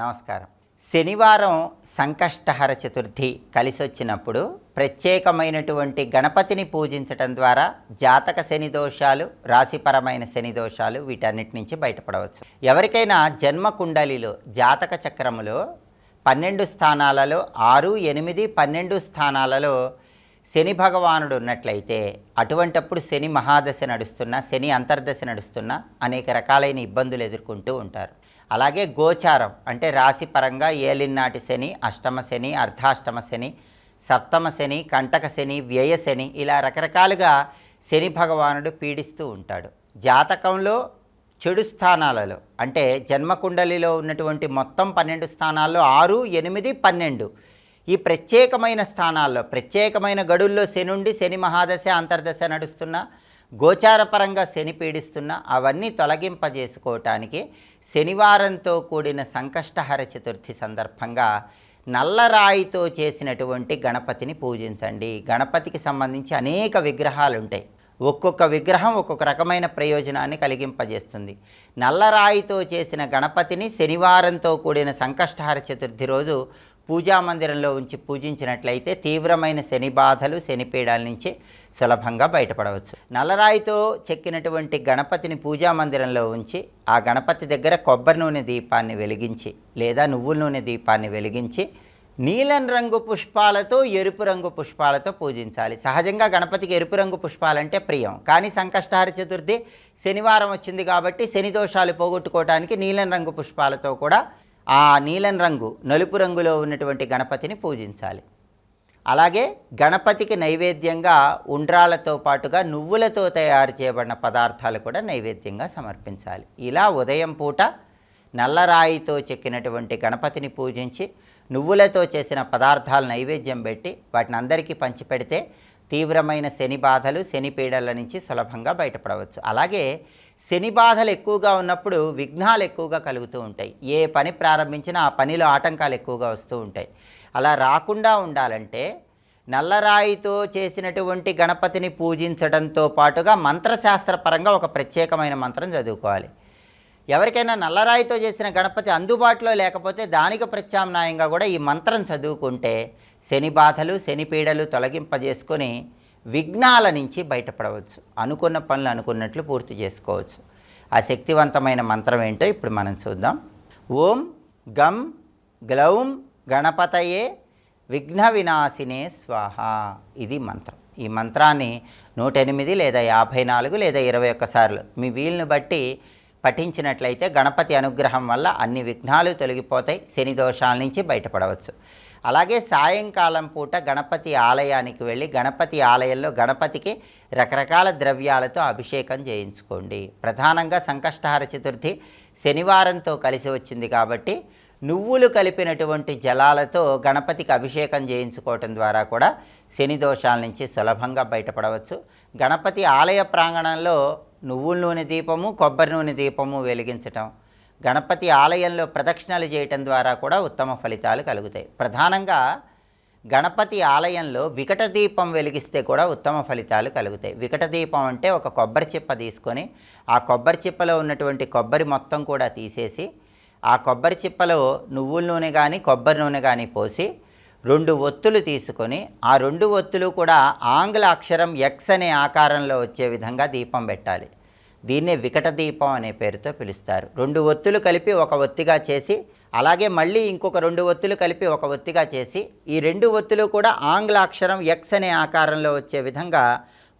నమస్కారం. శనివారం సంకష్టహర చతుర్థి కలిసి వచ్చినప్పుడు ప్రత్యేకమైనటువంటి గణపతిని పూజించటం ద్వారా జాతక శని దోషాలు రాశిపరమైన శని దోషాలు వీటన్నిటి నుంచి బయటపడవచ్చు. ఎవరికైనా జన్మ కుండలిలో జాతక చక్రములో పన్నెండు స్థానాలలో ఆరు ఎనిమిది పన్నెండు స్థానాలలో శని భగవానుడు ఉన్నట్లయితే అటువంటప్పుడు శని మహాదశ నడుస్తున్నా శని అంతర్దశ నడుస్తున్నా అనేక రకాలైన ఇబ్బందులు ఎదుర్కొంటూ ఉంటారు. అలాగే గోచారం అంటే రాశి పరంగా ఏలినాటి శని అష్టమ శని అర్ధాష్టమ శని సప్తమ శని కంటక శని వ్యయ శని ఇలా రకరకాలుగా శని భగవానుడు పీడిస్తూ ఉంటాడు. జాతకంలో చెడు స్థానాలలో అంటే జన్మకుండలిలో ఉన్నటువంటి మొత్తం పన్నెండు స్థానాల్లో ఆరు ఎనిమిది పన్నెండు ఈ ప్రత్యేకమైన స్థానాల్లో ప్రత్యేకమైన గడుల్లో శనుండి శని మహాదశ అంతర్దశ నడుస్తున్న గోచారపరంగా శని పీడిస్తున్న అవన్నీ తొలగింపజేసుకోవటానికి శనివారంతో కూడిన సంకష్టహర చతుర్థి సందర్భంగా నల్లరాయితో చేసినటువంటి గణపతిని పూజించండి. గణపతికి సంబంధించి అనేక విగ్రహాలు ఉంటాయి ఒక్కొక్క విగ్రహం ఒక్కొక్క రకమైన ప్రయోజనాన్ని కలిగింపజేస్తుంది. నల్లరాయితో చేసిన గణపతిని శనివారంతో కూడిన సంకష్టహర చతుర్థి రోజు పూజా మందిరంలో ఉంచి పూజించినట్లయితే తీవ్రమైన శని బాధలు శనిపీడాల నుంచి సులభంగా బయటపడవచ్చు. నల్లరాయితో చెక్కినటువంటి గణపతిని పూజా మందిరంలో ఉంచి ఆ గణపతి దగ్గర కొబ్బరి నూనె దీపాన్ని వెలిగించి లేదా నువ్వుల నూనె దీపాన్ని వెలిగించి నీలం రంగు పుష్పాలతో ఎరుపు రంగు పుష్పాలతో పూజించాలి. సహజంగా గణపతికి ఎరుపు రంగు పుష్పాలంటే ప్రియం. కానీ సంకష్టహార చతుర్థి శనివారం వచ్చింది కాబట్టి శని దోషాలు పోగొట్టుకోవడానికి నీలం రంగు పుష్పాలతో కూడా ఆ నీలం రంగు నలుపు రంగులో ఉన్నటువంటి గణపతిని పూజించాలి. అలాగే గణపతికి నైవేద్యంగా ఉండ్రాలతో పాటుగా నువ్వులతో తయారు చేయబడిన పదార్థాలు కూడా నైవేద్యంగా సమర్పించాలి. ఇలా ఉదయం పూట నల్లరాయితో చెక్కినటువంటి గణపతిని పూజించి నువ్వులతో చేసిన పదార్థాలు నైవేద్యం పెట్టి వాటిని అందరికీ పంచిపెడితే తీవ్రమైన శని బాధలు శని పీడల నుంచి సులభంగా బయటపడవచ్చు. అలాగే శని బాధలు ఎక్కువగా ఉన్నప్పుడు విఘ్నాలు ఎక్కువగా కలుగుతూ ఉంటాయి. ఏ పని ప్రారంభించినా ఆ పనిలో ఆటంకాలు ఎక్కువగా వస్తూ ఉంటాయి. అలా రాకుండా ఉండాలంటే నల్లరాయితో చేసినటువంటి గణపతిని పూజించడంతో పాటుగా మంత్రశాస్త్రపరంగా ఒక ప్రత్యేకమైన మంత్రం చదువుకోవాలి. ఎవరికైనా నల్లరాయితో చేసిన గణపతి అందుబాటులో లేకపోతే దానికి ప్రత్యామ్నాయంగా కూడా ఈ మంత్రం చదువుకుంటే శని బాధలు శని పీడలు తొలగింపజేసుకొని విఘ్నాల నుంచి బయటపడవచ్చు. అనుకున్న పనులు అనుకున్నట్లు పూర్తి చేసుకోవచ్చు. ఆ శక్తివంతమైన మంత్రం ఏంటో ఇప్పుడు మనం చూద్దాం. ఓం గం గ్లౌం గణపతయే విఘ్న వినాశినే స్వాహ. ఇది మంత్రం. ఈ మంత్రాన్ని నూట ఎనిమిది లేదా యాభై నాలుగు లేదా ఇరవై ఒక్కసార్లు మీ వీలుని బట్టి పఠించినట్లయితే గణపతి అనుగ్రహం వల్ల అన్ని విఘ్నాలు తొలగిపోతాయి శని దోషాల నుంచి బయటపడవచ్చు. అలాగే సాయంకాలం పూట గణపతి ఆలయానికి వెళ్ళి గణపతి ఆలయంలో గణపతికి రకరకాల ద్రవ్యాలతో అభిషేకం చేయించుకోండి. ప్రధానంగా సంకష్టహార చతుర్థి శనివారంతో కలిసి వచ్చింది కాబట్టి నువ్వులు కలిపినటువంటి జలాలతో గణపతికి అభిషేకం చేయించుకోవటం ద్వారా కూడా శని దోషాల నుంచి సులభంగా బయటపడవచ్చు. గణపతి ఆలయ ప్రాంగణంలో నువ్వుల నూనె దీపము కొబ్బరి నూనె దీపము వెలిగించటం. గణపతి ఆలయంలో ప్రదక్షిణలు చేయటం ద్వారా కూడా ఉత్తమ ఫలితాలు కలుగుతాయి. ప్రధానంగా గణపతి ఆలయంలో వికట దీపం వెలిగిస్తే కూడా ఉత్తమ ఫలితాలు కలుగుతాయి. వికట దీపం అంటే ఒక కొబ్బరి చిప్ప తీసుకొని ఆ కొబ్బరి చిప్పలో ఉన్నటువంటి కొబ్బరి మొత్తం కూడా తీసేసి ఆ కొబ్బరి చిప్పలో నువ్వుల నూనె కానీ కొబ్బరి నూనె కానీ పోసి రెండు ఒత్తులు తీసుకొని ఆ రెండు ఒత్తులు కూడా ఆంగ్ల అక్షరం ఎక్స్ అనే ఆకారంలో వచ్చే విధంగా దీపం పెట్టాలి. దీన్నే వికట దీపం అనే పేరుతో పిలుస్తారు. రెండు ఒత్తులు కలిపి ఒక ఒత్తిగా చేసి అలాగే మళ్ళీ ఇంకొక రెండు ఒత్తులు కలిపి ఒక ఒత్తిగా చేసి ఈ రెండు ఒత్తులు కూడా ఆంగ్ల అక్షరం ఎక్స్ అనే ఆకారంలో వచ్చే విధంగా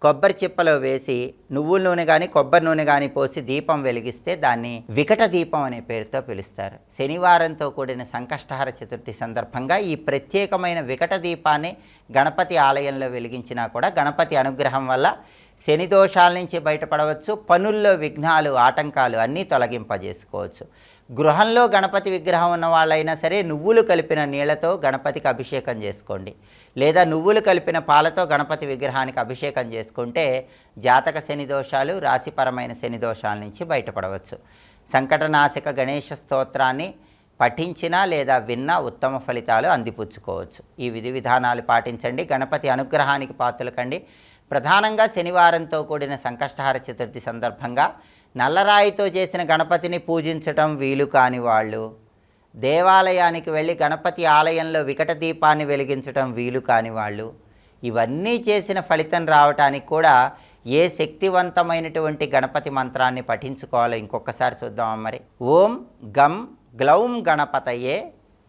కొబ్బరి చిప్పలో వేసి నువ్వుల నూనె కానీ కొబ్బరి నూనె కానీ పోసి దీపం వెలిగిస్తే దాన్ని వికట దీపం అనే పేరుతో పిలుస్తారు. శనివారంతో కూడిన సంకష్టహార చతుర్థి సందర్భంగా ఈ ప్రత్యేకమైన వికట దీపాన్ని గణపతి ఆలయంలో వెలిగించినా కూడా గణపతి అనుగ్రహం వల్ల శని దోషాల నుంచి బయటపడవచ్చు. పనుల్లో విఘ్నాలు ఆటంకాలు అన్నీ తొలగింపజేసుకోవచ్చు. గృహంలో గణపతి విగ్రహం ఉన్న వాళ్ళైనా సరే నువ్వులు కలిపిన నీళ్ళతో గణపతికి అభిషేకం చేసుకోండి. లేదా నువ్వులు కలిపిన పాలతో గణపతి విగ్రహానికి అభిషేకం చేసుకుంటే జాతక శని దోషాలు రాశిపరమైన శని దోషాల నుంచి బయటపడవచ్చు. సంకటనాశక గణేష స్తోత్రాన్ని పఠించినా లేదా విన్నా ఉత్తమ ఫలితాలు అందిపుచ్చుకోవచ్చు. ఈ విధి విధానాలు పాటించండి. గణపతి అనుగ్రహానికి పాత్రలు కండి. ప్రధానంగా శనివారంతో కూడిన సంకష్టహార చతుర్థి సందర్భంగా నల్లరాయితో చేసిన గణపతిని పూజించటం వీలు కాని వాళ్ళు దేవాలయానికి వెళ్ళి గణపతి ఆలయంలో వికట దీపాన్ని వెలిగించటం వీలు కాని వాళ్ళు ఇవన్నీ చేసిన ఫలితం రావటానికి కూడా ఏ శక్తివంతమైనటువంటి గణపతి మంత్రాన్ని పఠించుకోవాలో ఇంకొకసారి చూద్దాం మరి. ఓం గం గ్లౌం గణపతయే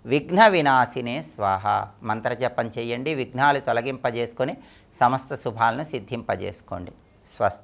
విఘ్న వినాశినే స్వాహ. మంత్రజపం చేయండి విఘ్నాలు తొలగింపజేసుకొని సమస్త శుభాలను సిద్ధింపజేసుకోండి. స్వస్తి.